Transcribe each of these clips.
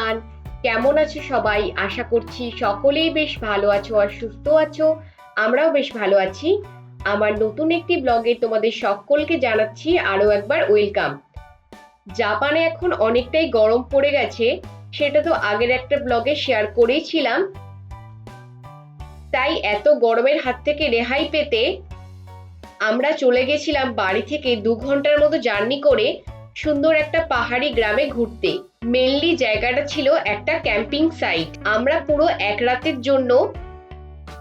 Everyone কেমন আছো সবাই? আশা করছি সকলেই বেশ ভালো আছো আর সুস্থ আছো। আমরাও বেশ ভালো আছি। আমার নতুন একটি ব্লগে তোমাদের সকলকে জানাচ্ছি আরও একবার ওয়েলকাম। জাপানে এখন অনেকটাই গরম পড়ে গেছে, সেটা তো আগের একটা ব্লগে শেয়ার করেইছিলাম তাই এত গরমের হাত থেকে রেহাই পেতে আমরা চলে গেছিলাম বাড়ি থেকে দু ঘণ্টার মতো জার্নি করে সুন্দর একটা পাহাড়ি গ্রামে ঘুরতে। মেনলি জায়গাটা ছিল একটা ক্যাম্পিং সাইট আমরা পুরো এক রাতের জন্য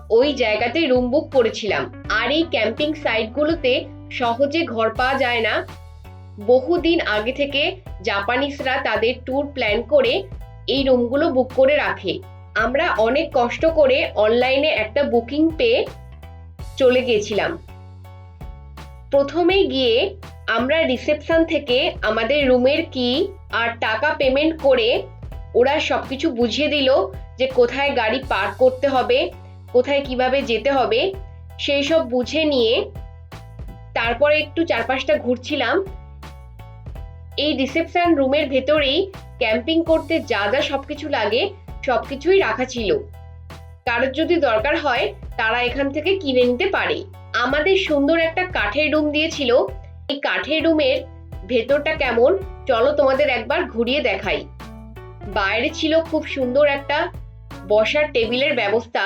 ওই জায়গাতে রুম বুক করেছিলাম। আর এই ক্যাম্পিং সাইটগুলোতে সহজে ঘর পাওয়া যায় না। বহুদিন আগে থেকে জাপানিজরা তাদের ট্যুর প্ল্যান করে এই রুমগুলো বুক করে রাখে। আমরা অনেক কষ্ট করে অনলাইনে একটা বুকিং পেয়ে চলে গিয়েছিলাম। প্রথমেই গিয়ে আমরা রিসেপশন থেকে আমাদের রুমের কি আর টাকা পেমেন্ট করে ওরা সবকিছু বুঝিয়ে দিল যে কোথায় গাড়ি পার্ক করতে হবে, কোথায় কীভাবে যেতে হবে, সেই সব বুঝে নিয়ে তারপরে একটু চারপাশটা ঘুরছিলাম। এই রিসেপশন রুমের ভেতরেই ক্যাম্পিং করতে যা যা সবকিছু লাগে সবকিছুই রাখা ছিল। কারোর যদি দরকার হয় তারা এখান থেকে কিনে নিতে পারে। আমাদের সুন্দর একটা কাঠের রুম দিয়েছিল। এই কাঠের রুমের ভেতরটা কেমন? চলো তোমাদের একবার ঘুরিয়ে দেখাই। বাইরে ছিল খুব সুন্দর একটা বসার টেবিলের ব্যবস্থা।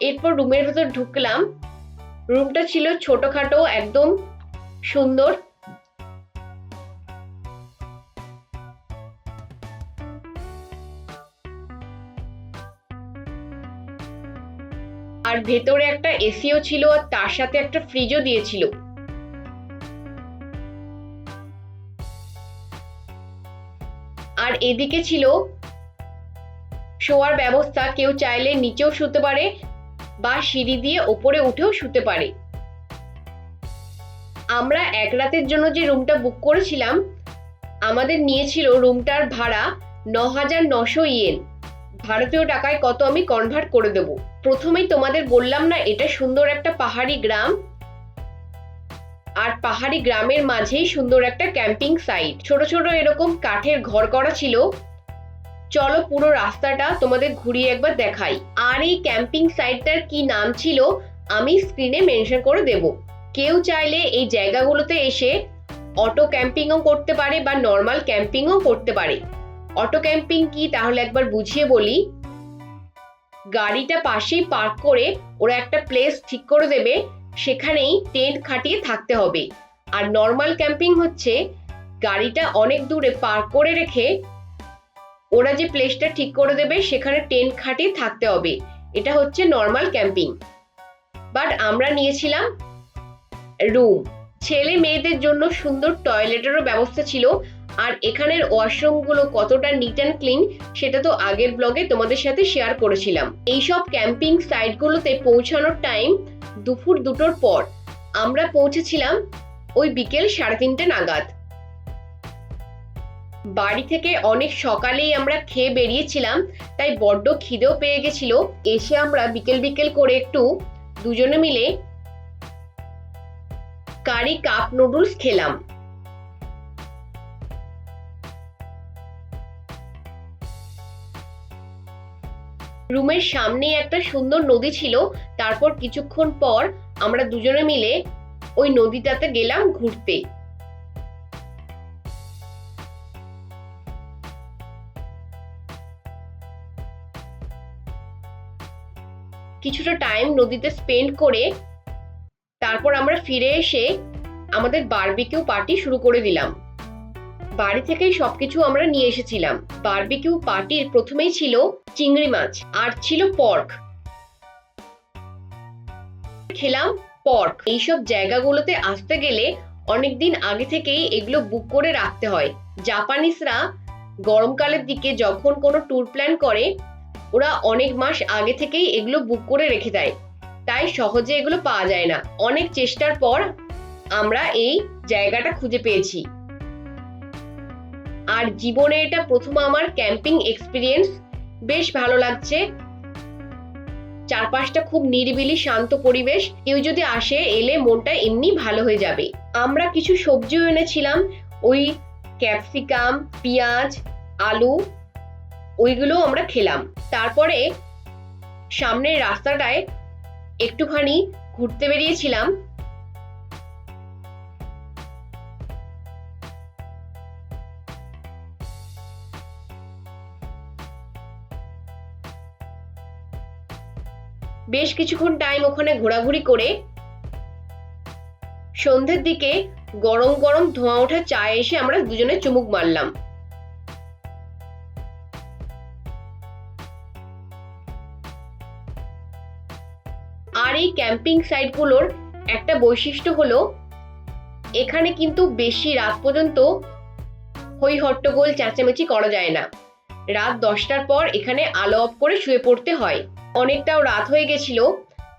এরপর রুমের ভেতর ঢুকলাম। রুমটা ছিল ছোটখাটো, একদম সুন্দর। আর ভেতরে একটা এসিও ছিল আর তার সাথে একটা ফ্রিজও দিয়েছিল। আর এদিকে ছিল শোয়ার ব্যবস্থা, কেউ চাইলে নিচেও শুতে পারে বা সিঁড়ি দিয়ে ওপরে উঠেও শুতে পারে। আমরা এক রাতের জন্য যে রুমটা বুক করেছিলাম, আমাদের নিয়েছিল রুমটার ভাড়া ন হাজার নশো ইয়েন। ভারতীয় টাকায় কত আমি কনভার্ট করে দেব? প্রথমেই তোমাদের বললাম না, এটা সুন্দর একটা পাহাড়ি গ্রাম। আর পাহাড়ি গ্রামের মাঝেই সুন্দর একটা ক্যাম্পিং সাইট ছোট ছোট এরকম কাঠের ঘর করা ছিল। চলো পুরো রাস্তাটা তোমাদের ঘুরিয়ে একবার দেখাই। আর এই ক্যাম্পিং সাইটটার কি নাম ছিল, আমি স্ক্রিনে মেনশন করে দেব। কেউ চাইলে এই জায়গাগুলোতে এসে অটো ক্যাম্পিংও করতে পারে বা নর্মাল ক্যাম্পিংও করতে পারে। অটো ক্যাম্পিং কি? তাহলে একবার বুঝিয়ে বলি। গাড়িটা পাশেই পার্ক করে ওরা একটা প্লেস ঠিক করে দেবে। সেখানেই টেন্ট খাটিয়ে থাকতে হবে। আর নর্মাল ক্যাম্পিং হচ্ছে গাড়িটা অনেক দূরে পার্ক করে রেখে ওরা যে প্লেসটা ঠিক করে দেবে, সেখানে টেন্ট খাটিয়ে থাকতে হবে। এটা হচ্ছে নর্মাল ক্যাম্পিং। বাট আমরা নিয়েছিলাম রুম ছেলে মেয়েদের জন্য সুন্দর টয়লেটেরও ব্যবস্থা ছিল। আর এখানের ওয়াশরুমগুলো কতটা নিট অ্যান্ড ক্লিন সেটা তো আগের ব্লগে তোমাদের সাথে শেয়ার করেছিলাম। এইসব ক্যাম্পিং সাইটগুলোতে পৌঁছানোর টাইম দুপুর দুটোর পর আমরা পৌঁছেছিলাম ওই বিকেল সাড়ে তিনটে নাগাদ। বাড়ি থেকে অনেক সকালেই আমরা খেয়ে বেরিয়েছিলাম, তাই বড্ড খিদেও পেয়ে গেছিল। এসে আমরা বিকেল বিকেল করে একটু দুজনে মিলে কারি কাপ নুডলস খেলাম। রুমের সামনেই একটা সুন্দর নদী ছিল। তারপর কিছুক্ষণ পর আমরা দুজনে মিলে ওই নদীটাতে গেলাম ঘুরতে। কিছুটা টাইম নদীতে স্পেন্ড করে তারপর আমরা ফিরে এসে আমাদের বারবিকিউ পার্টি শুরু করে দিলাম। বাড়ি থেকেই সবকিছু আমরা নিয়ে এসেছিলাম। বারবিকিউ পার্টির প্রথমেই ছিল চিংড়ি মাছ, আর ছিল পর্ক। খেলাম পর্ক। এইসব জায়গাগুলোতে আসতে গেলে অনেকদিন আগে থেকেই এগুলো বুক করে রাখতে হয়। জাপানিজরা গরমকালের দিকে যখন কোনো ট্যুর প্ল্যান করে, ওরা অনেক মাস আগে থেকেই এগুলো বুক করে রেখে দেয়। তাই সহজে এগুলো পাওয়া যায় না। অনেক চেষ্টার পর আমরা এই জায়গাটা খুঁজে পেয়েছি। আর জীবনে এটা প্রথম আমার ক্যাম্পিং এক্সপিরিয়েন্স। বেশ ভালো লাগছে। চারপাশটা খুব নিরিবিলি, শান্ত পরিবেশ। কেউ যদি আসে, এলে মনটা এমনি ভালো হয়ে যাবে। আমরা কিছু সবজিও এনেছিলাম। ওই ক্যাপসিকাম, পেঁয়াজ, আলু ওইগুলো আমরা খেলাম। তারপরে সামনের রাস্তাটায় একটুখানি ঘুরতে বেরিয়েছিলাম। বেশ কিছুক্ষণ টাইম ওখানে ঘোরাঘুরি করে সন্ধ্যের দিকে গরম গরম ধোঁয়া ওঠা চায়ে এসে আমরা দুজনে চুমুক মারলাম। আর এই ক্যাম্পিং সাইটগুলোর একটা বৈশিষ্ট্য হলো, এখানে কিন্তু বেশি রাত পর্যন্ত হই হট্টগোল চেঁচামেচি করা যায় না। রাত দশটার পর এখানে আলো অফ করে শুয়ে পড়তে হয়। অনেকটাও রাত হয়ে গেছিল,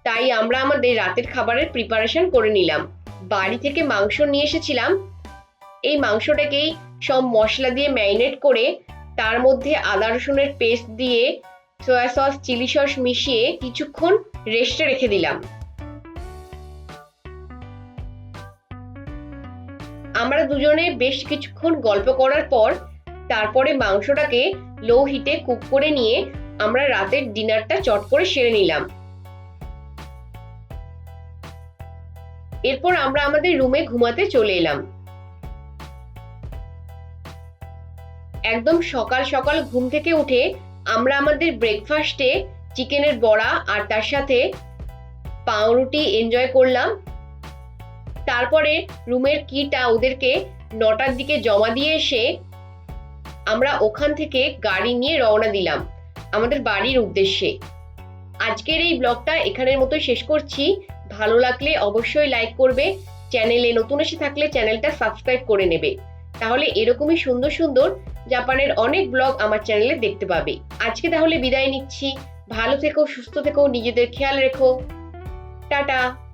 তাই আমরা আমাদের রাতের খাবারের প্রিপারেশন করে নিলাম। বাড়ি থেকে মাংস নিয়ে এসেছিলাম। এই মাংসটাকেই সব মশলা দিয়ে ম্যারিনেট করে তার মধ্যে আদা রসুনের পেস্ট দিয়ে সয়া সস চিলি সস মিশিয়ে কিছুক্ষণ রেস্টে রেখে দিলাম। আমরা দুজনে বেশ কিছুক্ষণ গল্প করার পর তারপরে মাংসটাকে লো হিটে কুক করে নিয়ে আমরা রাতের ডিনারটা চট করে সেরে নিলাম। এরপর আমরা আমাদের রুমে ঘুমাতে চলে এলাম। একদম সকাল সকাল ঘুম থেকে উঠে আমরা আমাদের ব্রেকফাস্টে চিকেনের বড়া আর তার সাথে পাউরুটি এনজয় করলাম। তারপরে রুমের কিটা ওদেরকে নটার দিকে জমা দিয়ে এসে আমরা ওখান থেকে গাড়ি নিয়ে রওনা দিলাম। আমাদের বাড়ির উদ্দেশ্যে। আজকের এই ব্লগটা এখানের মতো শেষ করছি। ভালো লাগলে অবশ্যই লাইক করবে। চ্যানেলে নতুন এসে থাকলে চ্যানেলটা সাবস্ক্রাইব করে নেবে। তাহলে এরকমই সুন্দর সুন্দর জাপানের অনেক ব্লগ আমার চ্যানেলে দেখতে পাবে। আজকে তাহলে বিদায় নিচ্ছি। ভালো থেকো, সুস্থ থেকো, নিজেদের খেয়াল রেখো। টাটা।